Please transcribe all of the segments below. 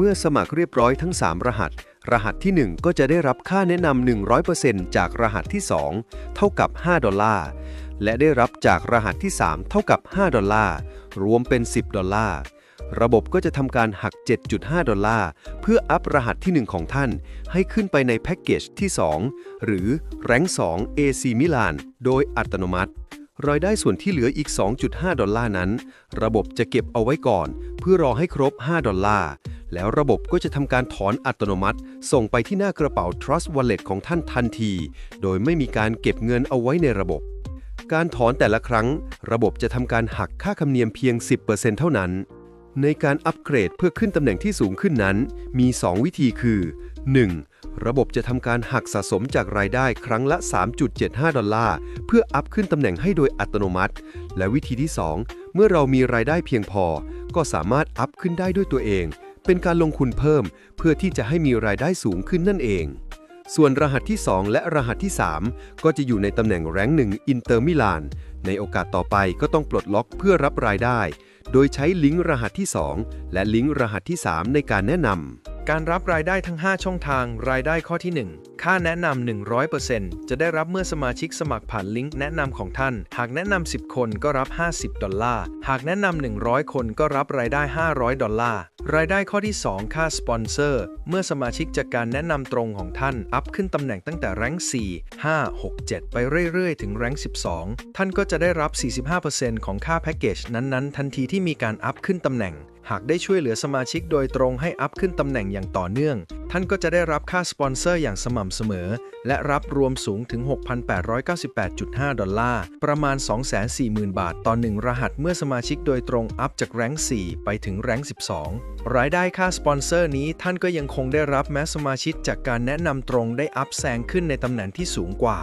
เมื่อสมัครเรียบร้อยทั้ง 3 รหัส รหัสที่ 1 ก็จะได้รับค่าแนะนำ 100%จากรหัสที่ 2 เท่ากับ 5 ดอลลาร์ และได้รับจากรหัสที่ 3 เท่ากับ 5 ดอลลาร์ รวมเป็น 10 ดอลลาร์ ระบบก็จะทำการหัก 7.5 ดอลลาร์ เพื่ออัพรหัสที่ 1 ของท่าน ให้ขึ้นไปในแพ็กเกจที่ 2 หรือแรง2 AC มิลาน โดยอัตโนมัติรายได้ส่วนที่เหลืออีก 2.5 ดอลลาร์นั้น ระบบจะเก็บเอาไว้ก่อน เพื่อรอให้ครบ 5 ดอลลาร์ แล้วระบบก็จะทำการถอนอัตโนมัติ ส่งไปที่หน้ากระเป๋า Trust Wallet ของท่านทันที โดยไม่มีการเก็บเงินเอาไว้ในระบบ การถอนแต่ละครั้ง ระบบจะทำการหักค่าธรรมเนียมเพียง 10%เท่านั้น ในการอัปเกรดเพื่อขึ้นตำแหน่งที่สูงขึ้นนั้น มี 2 วิธีคือ 1. ระบบจะทำการหักสะสมจากรายได้ครั้งละ 3.75 ดอลลาร์ เพื่ออัพขึ้นตำแหน่งให้โดยอัตโนมัติ และวิธีที่ 2 เมื่อเรามีรายได้เพียงพอ ก็สามารถอัพขึ้นได้ด้วยตัวเอง เป็นการลงทุนเพิ่ม เพื่อที่จะให้มีรายได้สูงขึ้นนั่นเอง ส่วนรหัสที่ 2 และรหัสที่ 3 ก็จะอยู่ในตำแหน่งแรงหนึ่งอินเตอร์มิลานในโอกาสต่อไปก็ต้องปลดล็อกเพื่อรับรายได้ โดยใช้ลิงก์รหัสที่ 2 และลิงก์รหัสที่ 3 ในการแนะนำ การรับรายได้ทั้ง 5 ช่องทาง รายได้ข้อที่ 1 ค่าแนะนำ 100%จะได้รับเมื่อสมาชิกสมัครผ่านลิงก์แนะนำของท่าน หากแนะนำ 10 คนก็รับ 50 ดอลลาร์ หากแนะนำ 100 คนก็รับรายได้ 500 ดอลลาร์ รายได้ข้อที่ 2 ค่าสปอนเซอร์ เมื่อสมาชิกจากการแนะนำตรงของท่าน อัพขึ้นตำแหน่งตั้งแต่แรง4 5 6 7 ไปเรื่อยๆ ถึงแรง12 ท่านก็จะได้รับ 45%ของค่าแพ็กเกจนั้นๆ ทันทีที่มีการอัพขึ้นตำแหน่ง หากได้ช่วยเหลือสมาชิกโดยตรงให้อัพขึ้นตำแหน่งอย่างต่อเนื่อง ท่านก็จะได้รับค่าสปอนเซอร์อย่างสม่ำเสมอ และรับรวมสูงถึง 6,898.5 ดอลลาร์ ประมาณ 240,000 บาทต่อหนึ่งรหัสเมื่อสมาชิกโดยตรงอัพจากแรง4 ไปถึงแรง12 รายได้ค่าสปอนเซอร์นี้ท่านก็ยังคงได้รับแม้สมาชิกจากการแนะนำตรงได้อัพแซงขึ้นในตำแหน่งที่สูงกว่า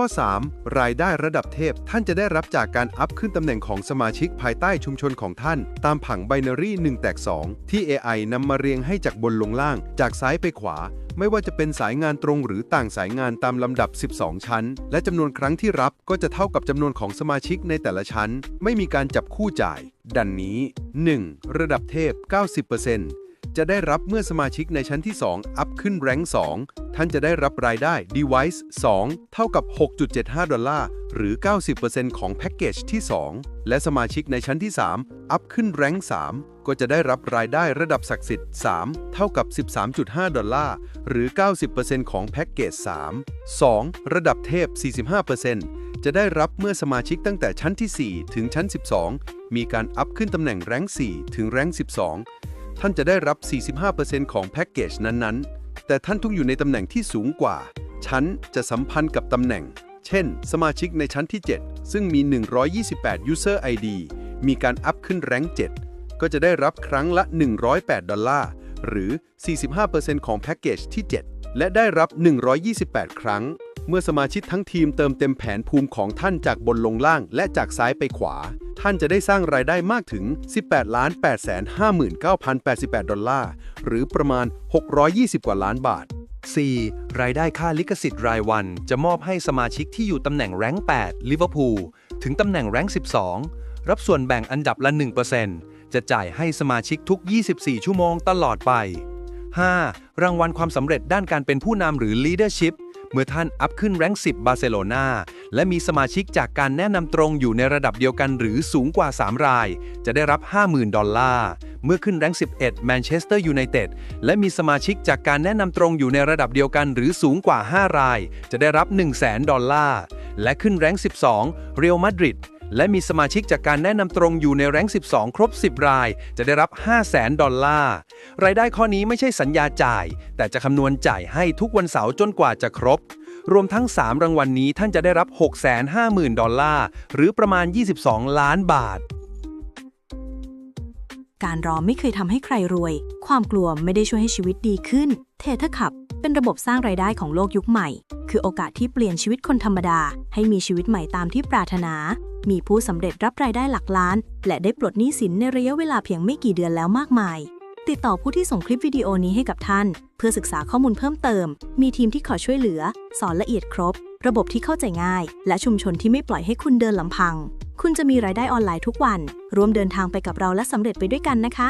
ข้อ 3. รายได้ระดับเทพ ท่านจะได้รับจากการอัพขึ้นตำแหน่งของสมาชิกภายใต้ชุมชนของท่าน ตามผังไบนารี1แตก2 ที่ AI นำมาเรียงให้จากบนลงล่าง จากซ้ายไปขวา ไม่ว่าจะเป็นสายงานตรงหรือต่างสายงานตามลำดับ 12 ชั้น และจำนวนครั้งที่รับก็จะเท่ากับจำนวนของสมาชิกในแต่ละชั้น ไม่มีการจับคู่จ่าย ดังนี้ 1. ระดับเทพ 90% จะได้รับเมื่อสมาชิกในชั้นที่ 2 อัพขึ้นแรง2ท่านจะได้รับรายได้ Device 2 เท่ากับ 6.75 ดอลลาร์ หรือ 90%ของแพ็กเกจที่ 2 และสมาชิกในชั้นที่ 3 อัพขึ้นแรง3 ก็จะได้รับรายได้ระดับศักดิ์สิทธิ์ 3 เท่ากับ 13.5 ดอลลาร์ หรือ 90%ของแพ็กเกจ3 2. ระดับเทพ 45%จะได้รับเมื่อสมาชิกตั้งแต่ชั้นที่ 4 ถึงชั้น 12 มีการอัพขึ้นตำแหน่งแรง4 ถึงแรง12 ท่านจะได้รับ 45%ของแพ็กเกจนั้นๆ แต่ท่านต้องอยู่ในตำแหน่งที่สูงกว่า ชั้นจะสัมพันธ์กับตำแหน่ง เช่น สมาชิกในชั้นที่ 7 ซึ่งมี 128 User ID มีการอัพขึ้นแรง7 ก็จะได้รับครั้งละ 108 ดอลลาร์ หรือ 45%ของแพ็กเกจที่ 7 และได้รับ 128 ครั้ง เมื่อสมาชิกทั้งทีมเติมเต็มแผนภูมิของท่านจากบนลงล่างและจากซ้ายไปขวา ท่านจะได้สร้างรายได้มากถึง 18 8 5 9 0 8 8 ดอลลาร์ หรือประมาณ 620 กว่าล้านบาท 4. รายได้ค่าลิขสิทธิ์รายวัน จะมอบให้สมาชิกที่อยู่ตำแหน่งแรง8ลิเวอร์พูลถึงตำแหน่งแรง12 รับส่วนแบ่งอันดับละ 1%จะจ่ายให้สมาชิกทุก 24 ชั่วโมงตลอดไป 5. รางวัลความสำเร็จด้านการเป็นผู้นำหรือ leadership เมื่อท่านอัพขึ้นแรงค์10 บาร์เซโลนาและมีสมาชิกจากการแนะนำตรงอยู่ในระดับเดียวกันหรือสูงกว่า 3 ราย จะได้รับ 50,000 ดอลลาร์ เมื่อขึ้นแรงค์11 แมนเชสเตอร์ยูไนเต็ดและมีสมาชิกจากการแนะนำตรงอยู่ในระดับเดียวกันหรือสูงกว่า 5 ราย จะได้รับ 100,000 ดอลลาร์ และขึ้นแรงค์12 เรอัลมาดริด และมีสมาชิกจากการแนะนำตรงอยู่ในแรง12 ครบ 10 ราย จะได้รับ 500,000ดอลลาร์ รายได้ข้อนี้ไม่ใช่สัญญาจ่าย แต่จะคำนวณจ่ายให้ทุกวันเสาร์จนกว่าจะครบ รวมทั้ง 3 รางวัลนนี้ท่านจะได้รับ 650,000 ดอลลาร์ หรือประมาณ 22 ล้านบาท การรอไม่เคยทำให้ใครรวย ความกลัวไม่ได้ช่วยให้ชีวิตดีขึ้น เทเทอร์ขับ เป็นระบบสร้างรายได้ของโลกยุคใหม่ คือโอกาสที่เปลี่ยนชีวิตคนธรรมดา ให้มีชีวิตใหม่ตามที่ปรารถนา มีผู้สำเร็จรับรายได้หลักล้าน และได้ปลดหนี้สินในระยะเวลาเพียงไม่กี่เดือนแล้วมากมาย ติดต่อผู้ที่ส่งคลิปวิดีโอนี้ให้กับท่าน เพื่อศึกษาข้อมูลเพิ่มเติม มีทีมที่ขอช่วยเหลือ สอนละเอียดครบ ระบบที่เข้าใจง่าย และชุมชนที่ไม่ปล่อยให้คุณเดินลำพัง คุณจะมีรายได้ออนไลน์ทุกวัน ร่วมเดินทางไปกับเราและสำเร็จไปด้วยกันนะคะ